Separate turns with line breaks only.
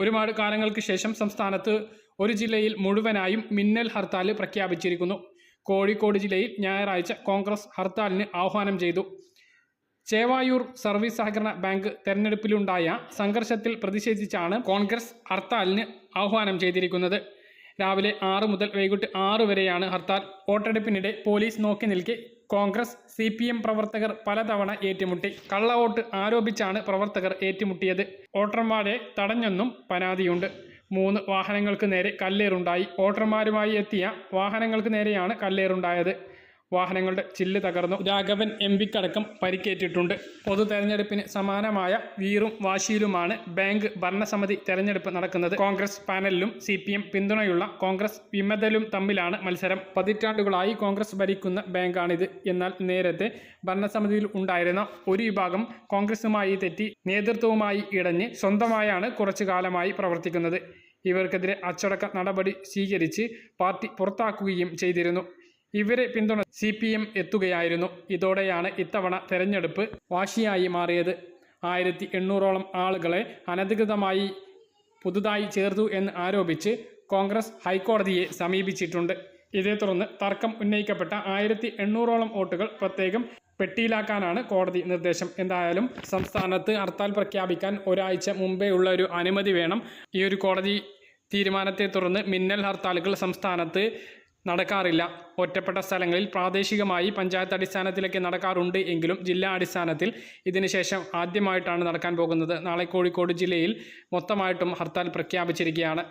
ഒരുപാട് കാലങ്ങൾക്ക് ശേഷം സംസ്ഥാനത്ത് ഒരു ജില്ലയിൽ മുഴുവനായും മിന്നൽ ഹർത്താൽ പ്രഖ്യാപിച്ചിരിക്കുന്നു. കോഴിക്കോട് ജില്ലയിൽ ഞായറാഴ്ച കോൺഗ്രസ് ഹർത്താലിന് ആഹ്വാനം ചെയ്തു. ചേവായൂർ സർവീസ് സഹകരണ ബാങ്ക് തെരഞ്ഞെടുപ്പിലുണ്ടായ സംഘർഷത്തിൽ പ്രതിഷേധിച്ചാണ് കോൺഗ്രസ് ഹർത്താലിന് ആഹ്വാനം ചെയ്തിരിക്കുന്നത്. രാവിലെ ആറ് മുതൽ വൈകിട്ട് ആറ് വരെയാണ് ഹർത്താൽ. വോട്ടെടുപ്പിനിടെ പോലീസ് നോക്കി നിൽക്കെ കോൺഗ്രസ് സി പി എം പ്രവർത്തകർ പലതവണ ഏറ്റുമുട്ടി. കള്ളവോട്ട് ആരോപിച്ചാണ് പ്രവർത്തകർ ഏറ്റുമുട്ടിയത്. വോട്ടർമാരെ തടഞ്ഞെന്നും പരാതിയുണ്ട്. മൂന്ന് വാഹനങ്ങൾക്ക് നേരെ കല്ലേറുണ്ടായി. വോട്ടർമാരുമായി എത്തിയ വാഹനങ്ങൾക്ക് നേരെയാണ് കല്ലേറുണ്ടായത്. വാഹനങ്ങളുടെ ചില്ല് തകർന്നു. രാഘവൻ എം പിക്കടക്കം പരിക്കേറ്റിട്ടുണ്ട്. പൊതു തെരഞ്ഞെടുപ്പിന് സമാനമായ വീറും വാശിയിലുമാണ് ബാങ്ക് ഭരണസമിതി തെരഞ്ഞെടുപ്പ് നടക്കുന്നത്. കോൺഗ്രസ് പാനലിലും സി പി എം പിന്തുണയുള്ള കോൺഗ്രസ് വിമതലും തമ്മിലാണ് മത്സരം. പതിറ്റാണ്ടുകളായി കോൺഗ്രസ് ഭരിക്കുന്ന ബാങ്കാണിത്. എന്നാൽ നേരത്തെ ഭരണസമിതിയിൽ ഉണ്ടായിരുന്ന ഒരു വിഭാഗം കോൺഗ്രസുമായി തെറ്റി നേതൃത്വവുമായി ഇടഞ്ഞ് സ്വന്തമായാണ് കുറച്ചു കാലമായി പ്രവർത്തിക്കുന്നത്. ഇവർക്കെതിരെ അച്ചടക്ക നടപടി സ്വീകരിച്ച് പാർട്ടി പുറത്താക്കുകയും ചെയ്തിരുന്നു. ഇവരെ പിന്തുണ സി പി എം എത്തുകയായിരുന്നു. ഇതോടെയാണ് ഇത്തവണ തെരഞ്ഞെടുപ്പ് വാശിയായി മാറിയത്. ആയിരത്തി എണ്ണൂറോളം ആളുകളെ അനധികൃതമായി പുതുതായി ചേർത്തു എന്ന് ആരോപിച്ച് കോൺഗ്രസ് ഹൈക്കോടതിയെ സമീപിച്ചിട്ടുണ്ട്. ഇതേ തുടർന്ന് തർക്കം ഉന്നയിക്കപ്പെട്ട ആയിരത്തി എണ്ണൂറോളം വോട്ടുകൾ പ്രത്യേകം പെട്ടിയിലാക്കാനാണ് കോടതി നിർദ്ദേശം. എന്തായാലും സംസ്ഥാനത്ത് ഹർത്താൽ പ്രഖ്യാപിക്കാൻ ഒരാഴ്ച മുമ്പേ ഉള്ള ഒരു അനുമതി വേണം. ഈ ഒരു കോടതി തീരുമാനത്തെ തുടർന്ന് മിന്നൽ ഹർത്താലുകൾ സംസ്ഥാനത്ത് നടക്കാറില്ല. ഒറ്റപ്പെട്ട സ്ഥലങ്ങളിൽ പ്രാദേശികമായി പഞ്ചായത്ത് അടിസ്ഥാനത്തിലൊക്കെ നടക്കാറുണ്ട് എങ്കിലും ജില്ലാ അടിസ്ഥാനത്തിൽ ഇതിനുശേഷം ആദ്യമായിട്ടാണ് നടക്കാൻ പോകുന്നത്. നാളെ കോഴിക്കോട് ജില്ലയിൽ മൊത്തമായിട്ടും ഹർത്താൽ പ്രഖ്യാപിച്ചിരിക്കുകയാണ്.